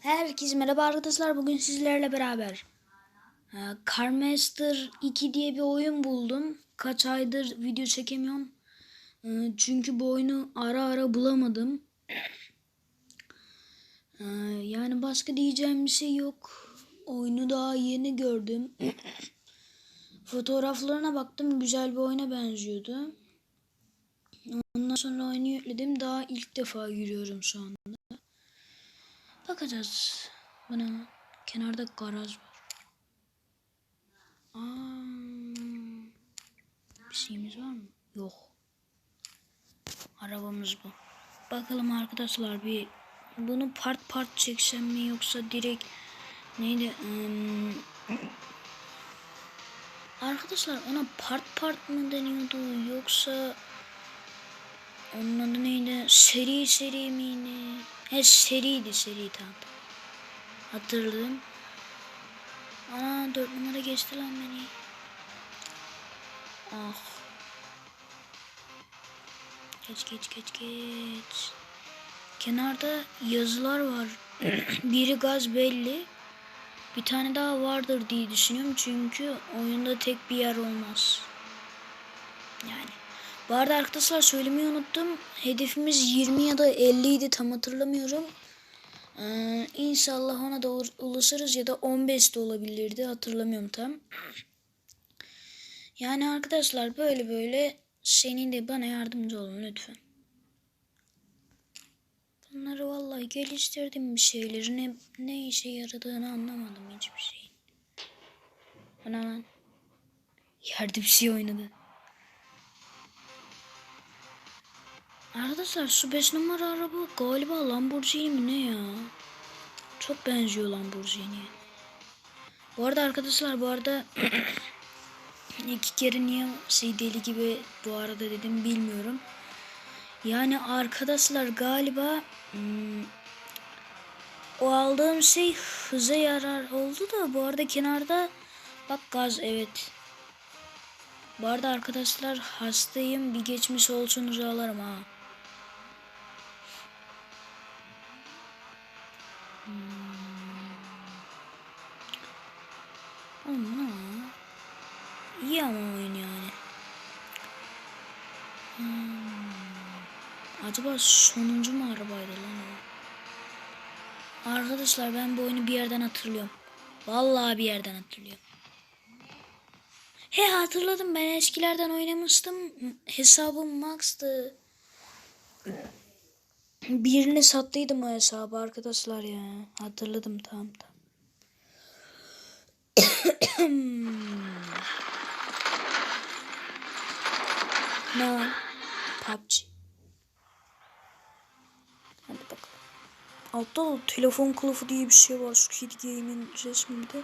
Herkese merhaba arkadaşlar. Bugün sizlerle beraber e, Carmaster 2 diye bir oyun buldum. Kaç aydır video çekemiyorum. E, çünkü bu oyunu ara ara bulamadım. E, yani başka diyeceğim bir şey yok. Oyunu daha yeni gördüm. Fotoğraflarına baktım. Güzel bir oyuna benziyordu. Ondan sonra oyunu yükledim. Daha ilk defa giriyorum şu anda. Bakacağız. Bana kenarda garaj var. Aa, bir şeyimiz var mı? Yok. Arabamız bu. Bakalım arkadaşlar bir bunu part part çeksem mi yoksa direkt neydi? Hmm, arkadaşlar ona part part mı deniyordu yoksa onun adı neydi? Seri seri miydi? He seriydi seri tamam. Hatırladım. Ana dört numara geçti lan beni. Ah. Geç geç geç geç. Kenarda yazılar var. Biri gaz belli. Bir tane daha vardır diye düşünüyorum. Çünkü oyunda tek bir yer olmaz. Yani. Bu arada arkadaşlar söylemeyi unuttum. Hedefimiz 20 ya da 50 idi tam hatırlamıyorum. Ee, inşallah ona da ulaşırız ya da 15 de olabilirdi hatırlamıyorum tam. Yani arkadaşlar böyle böyle senin de bana yardımcı olun lütfen. Bunları vallahi geliştirdim bir şeyleri. Ne, ne işe yaradığını anlamadım hiçbir şeyin. Ana lan. Yerde bir oynadı. Arkadaşlar şu 5 numara araba galiba Lamborghini mi ne ya? Çok benziyor Lamborghini'ye. Bu arada arkadaşlar bu arada iki kere niye şey deli gibi bu arada dedim bilmiyorum. Yani arkadaşlar galiba hmm, o aldığım şey hıza yarar oldu da bu arada kenarda bak gaz evet. Bu arada arkadaşlar hastayım bir geçmiş olsun rüyalarım ha. Ama iyi ama oyun yani. Hmm. Acaba sonuncu mu arabaydı lan o? Arkadaşlar ben bu oyunu bir yerden hatırlıyorum. Vallahi bir yerden hatırlıyorum. He hatırladım ben eskilerden oynamıştım. Hesabım Max'tı. Birini sattıydım o hesabı arkadaşlar ya. Hatırladım tamam tamam. ne? PUBG. Hadi bakalım. Da telefon kılıfı diye bir şey var şu Kid Game'in resminde.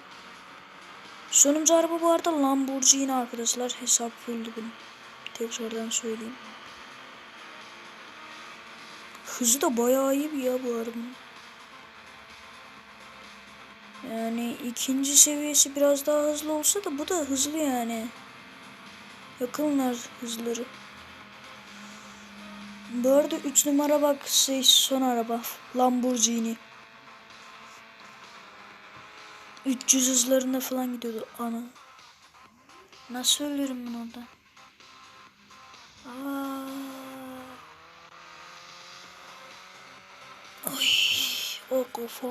Sonuncu araba bu arada Lamborghini arkadaşlar. Hesap fulldu benim. Tekrardan söyleyeyim. Hızı da bayağı iyi bir ya bu arabanın. Yani ikinci seviyesi biraz daha hızlı olsa da bu da hızlı yani. Yakınlar hızları. Bu arada 3 numara bak şey son araba Lamborghini. 300 hızlarında falan gidiyordu ana. Nasıl ölürüm ben orada? Aa. Oy, o kafam.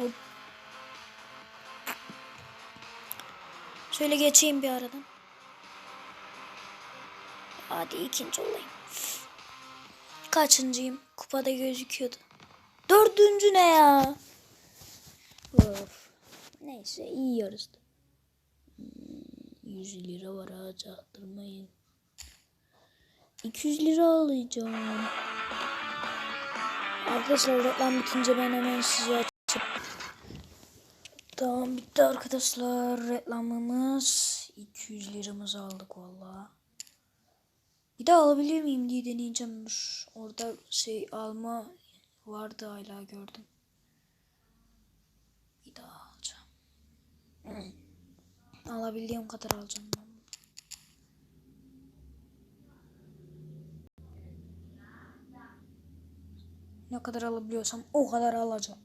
Şöyle geçeyim bir aradan. Hadi ikinci olayım. Kaçıncıyım? Kupada gözüküyordu. Dördüncü ne ya? Of. Neyse iyi yarıştı. Hmm, 100 lira var ha çaktırmayın. 200 lira alacağım. Arkadaşlar reklam bitince ben hemen size açayım. Tamam bitti arkadaşlar reklamımız. 200 liramızı aldık valla. Bir daha alabilir miyim diye deneyeceğim. Orada şey alma vardı hala gördüm. Bir daha alacağım. Alabildiğim kadar alacağım. Ben. Ne kadar alabiliyorsam o kadar alacağım.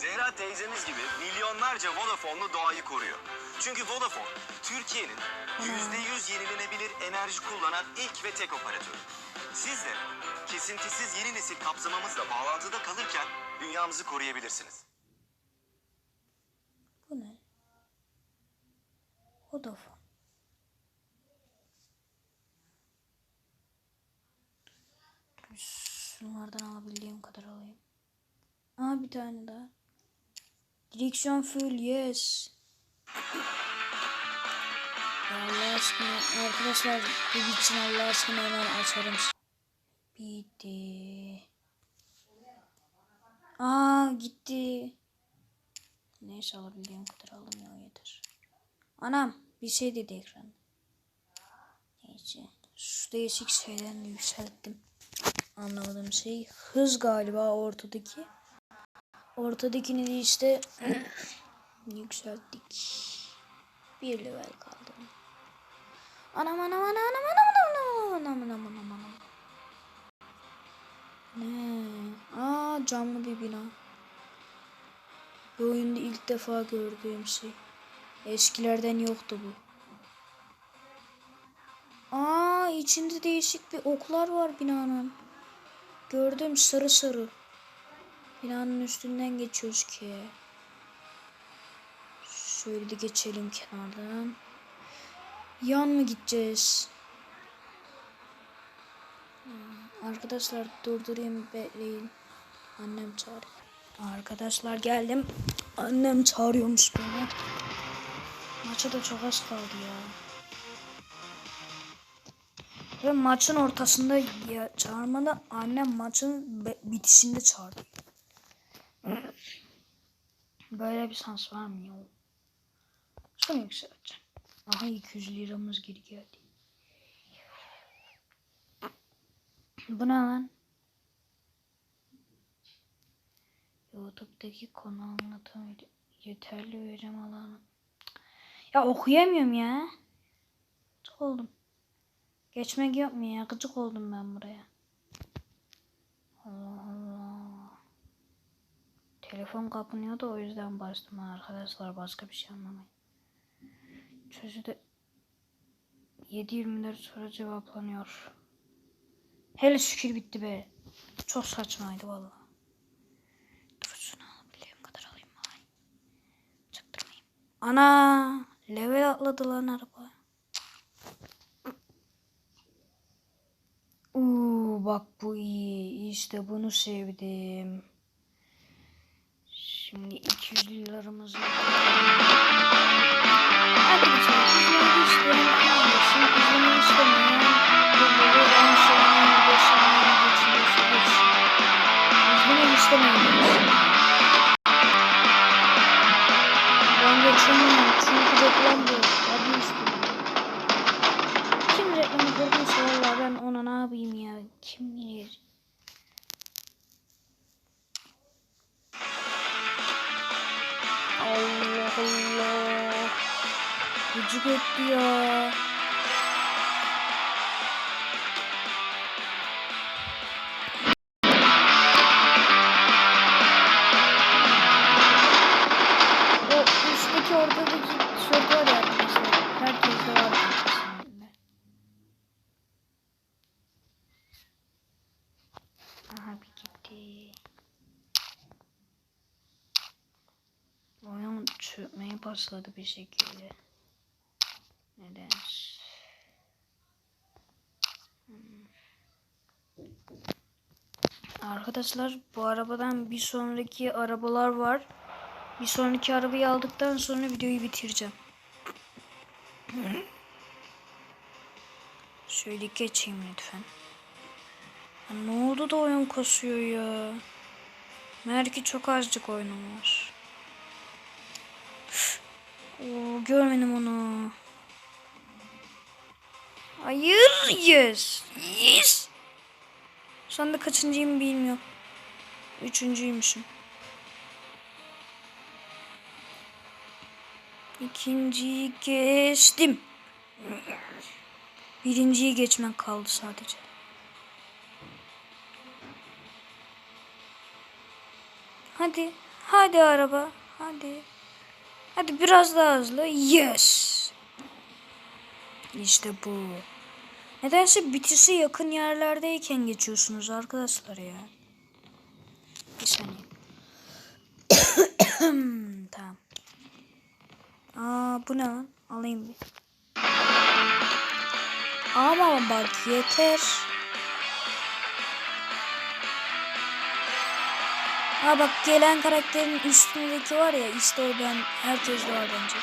Zehra teyzemiz gibi milyonlarca Vodafone'lu doğayı koruyor. Çünkü Vodafone, Türkiye'nin %100 yenilenebilir enerji kullanan ilk ve tek operatörü. Siz de kesintisiz yeni nesil kapsamamızla bağlantıda kalırken dünyamızı koruyabilirsiniz. Bu ne? Vodafone. Şunlardan alabildiğim kadar alayım. Aa bir tane daha. Direksiyon full yes. Allah aşkına arkadaşlar bu için Allah aşkına hemen açarım. Bitti. Aa gitti. Neyse alabildiğim kadar aldım ya yeter. Anam bir şey dedi ekran. Neyse. Şu değişik şeyden yükselttim. Anlamadığım şey hız galiba ortadaki. Ortadakini de işte yükselttik. Bir level kaldı. Anam anam anam anam anam anam anam anam anam anam. Ne? Aa camlı bir bina. Bu oyunda ilk defa gördüğüm şey. Eskilerden yoktu bu. Aa içinde değişik bir oklar var binanın. Gördüm sarı sarı. Binanın üstünden geçiyoruz ki. Şöyle de geçelim kenardan. Yan mı gideceğiz? Hmm, Arkadaşlar durdurayım bekleyin. Annem çağırıyor. Arkadaşlar geldim. Annem çağırıyormuş beni. Maça da çok az kaldı ya. Ve maçın ortasında çağırmadı. Annem maçın bitişinde çağırdı. Böyle bir şans var mı ya? Şunu yükselteceğim. Aha 200 liramız geri geldi. Bu ne lan? YouTube'daki konu anlatımı yeterli verim alanı. Ya okuyamıyorum ya. Gıcık oldum. Geçmek yok mu ya? Gıcık oldum ben buraya. Allah Allah. Telefon kapanıyor da o yüzden bastım arkadaşlar. Başka bir şey anlamayın. Çözü de 7-24 sonra cevaplanıyor. Hele şükür bitti be. Çok saçmaydı vallahi. Dur şunu alabildiğim kadar alayım bari. Çaktırmayayım. Ana! Level atladı lan araba. Uuu bak bu iyi. İşte bunu sevdim. Şimdi 200 liramızı Arkadaşlar izlemeyi isteyen. İzlemeyi istemeyen bunları ben başladı bir şekilde. Neden? Hmm. Arkadaşlar bu arabadan bir sonraki arabalar var. Bir sonraki arabayı aldıktan sonra videoyu bitireceğim. Şöyle geçeyim lütfen. Ya ne oldu da oyun kasıyor ya? Belki çok azıcık oyunum. Oo, görmedim onu. Hayır, yes, yes. Şu anda kaçıncıyım bilmiyorum. Üçüncüymüşüm. İkinciyi geçtim. Birinciyi geçmek kaldı sadece. Hadi, Hadi araba. Hadi. Hadi biraz daha hızlı. Yes. İşte bu. Nedense bitişe yakın yerlerdeyken geçiyorsunuz arkadaşlar ya. Bir saniye. tamam. Aa bu ne lan? Alayım bir. Ama bak yeter. Ha bak gelen karakterin üstündeki var ya işte o ben herkes var bence.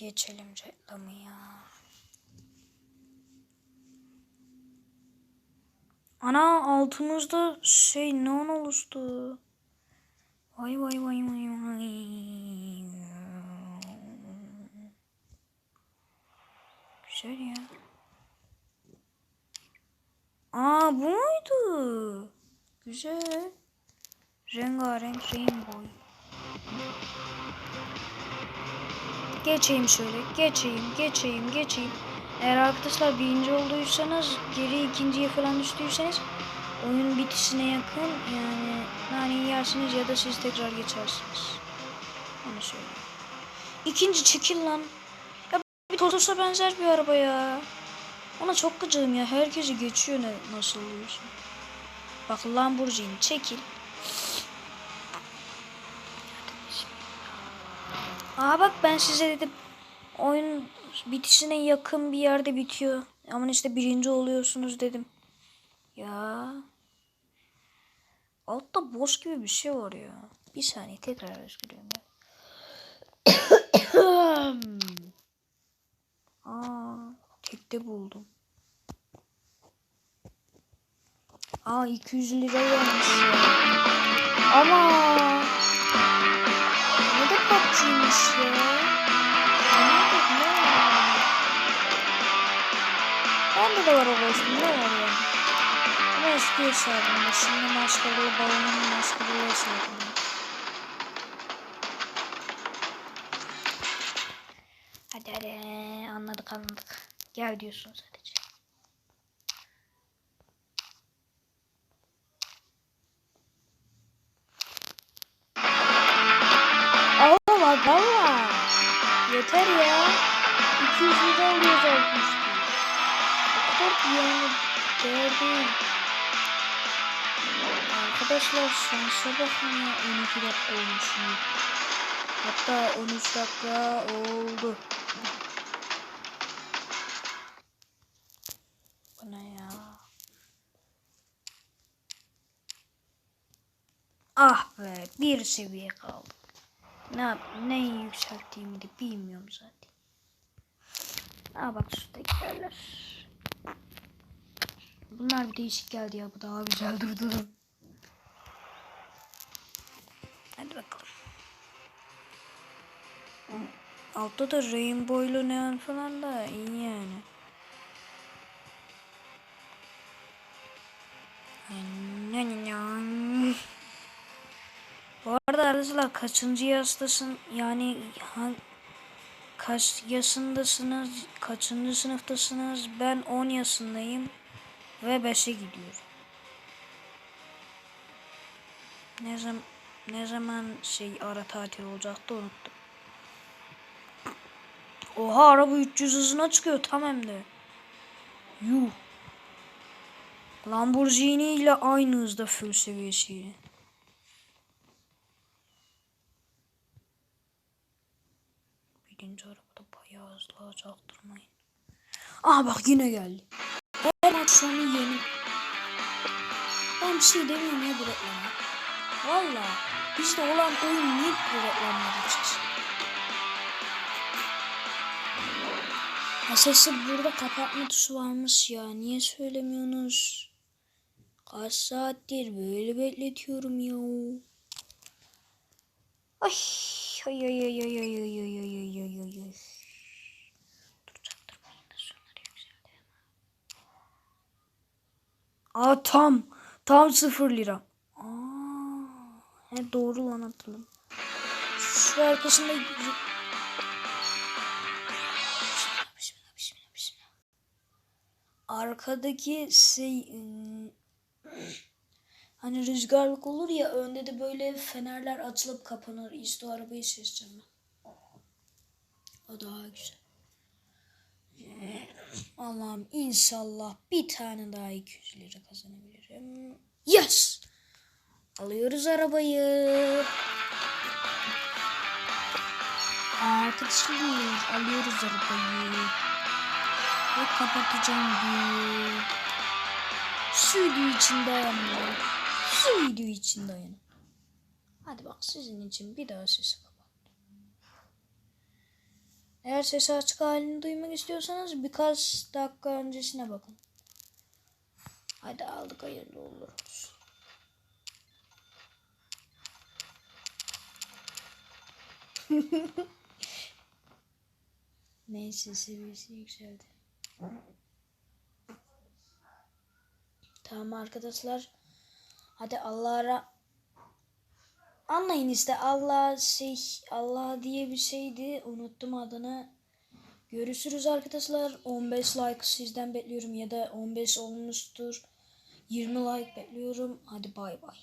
Geçelim reklamı ya. Ana altımızda şey ne oluştu? Vay vay vay vay vay. Güzel ya. Aa bu muydu? Güzel. Rengarenk rainbow. Geçeyim şöyle. Geçeyim, geçeyim, geçeyim. Eğer arkadaşlar birinci olduysanız, geri ikinciye falan düştüyseniz oyun bitişine yakın yani nane yersiniz ya da siz tekrar geçersiniz. Onu söyleyeyim. İkinci çekil lan. Totos'a benzer bir araba ya. Ona çok gıcığım ya. Herkesi geçiyor ne, nasıl oluyorsun. Bak Lamborghini çekil. Aa bak ben size dedim. Oyun bitişine yakın bir yerde bitiyor. Ama işte birinci oluyorsunuz dedim. Ya. Altta boş gibi bir şey var ya. Bir saniye tekrar özgürlüğüm ya. Aa, tekte buldum. Aa 200 lira vermiş ya. Ama ne de PUBG'ymiş ya. Bende de var o boşluğum ne var ya? Ama eski hesabımda şimdi maskalı balonun maskalı hesabımda. Gel diyorsun sadece. Allah bak valla. Yeter ya. 200 lira alıyoruz altmış. O kadar yani değer değil. Arkadaşlar şansa bakın ya 12 dakika olmuş. Hatta 13 dakika oldu. Bir seviye kaldı. Ne yap neyi yükselttiğimi de bilmiyorum zaten. Aa bak şuradaki yerler. Bunlar bir değişik geldi ya bu daha güzel durdu. Hadi bakalım. Altta da rainbow'lu neon falan da iyi yani. Arkadaşlar kaçıncı yastasın yani ha, kaç yaşındasınız kaçıncı sınıftasınız ben 10 yaşındayım ve 5'e gidiyorum. Ne zaman ne zaman şey ara tatil olacaktı unuttum. Oha araba 300 hızına çıkıyor tam hem de. Yuh. Lamborghini ile aynı hızda full seviyesiyle. Birinci arabada bayağı hızlı alacaktırmayın. Aha bak yine geldi. Her maç sonu yeni. Ben bir şey demiyorum ya bu reklama. Valla bizde olan oyun niye bu reklamları çıksın? Sesi burada kapatma tuşu varmış ya. Niye söylemiyorsunuz? Kaç saattir böyle bekletiyorum ya. Ay ay ay ay ay ay ay ay ay ay ay ay ay. Dur çaktırmayın da şunları yükseldi. Aa tam tam sıfır lira. Aa, he doğru lan hatırladım. Şu arkasında arkadaki şey ım, hani rüzgarlık olur ya önde de böyle fenerler açılıp kapanır. İşte o arabayı seçeceğim ben. O daha güzel. Allah'ım inşallah bir tane daha 200 lira kazanabilirim. Yes! Alıyoruz arabayı. Arkadaşlar alıyoruz arabayı. Ve kapatacağım diyor. Şu video için dayanmıyor. Şu video için dayan. Hadi bak sizin için bir daha sesi. Eğer sesi açık halini duymak istiyorsanız birkaç dakika öncesine bakın. Hadi aldık hayırlı olur. Neyse seviyesi yükseldi. Tamam arkadaşlar. Hadi Allah'a Anlayın işte Allah şey Allah diye bir şeydi. Unuttum adını. Görüşürüz arkadaşlar. 15 like sizden bekliyorum ya da 15 olmuştur. 20 like bekliyorum. Hadi bay bay.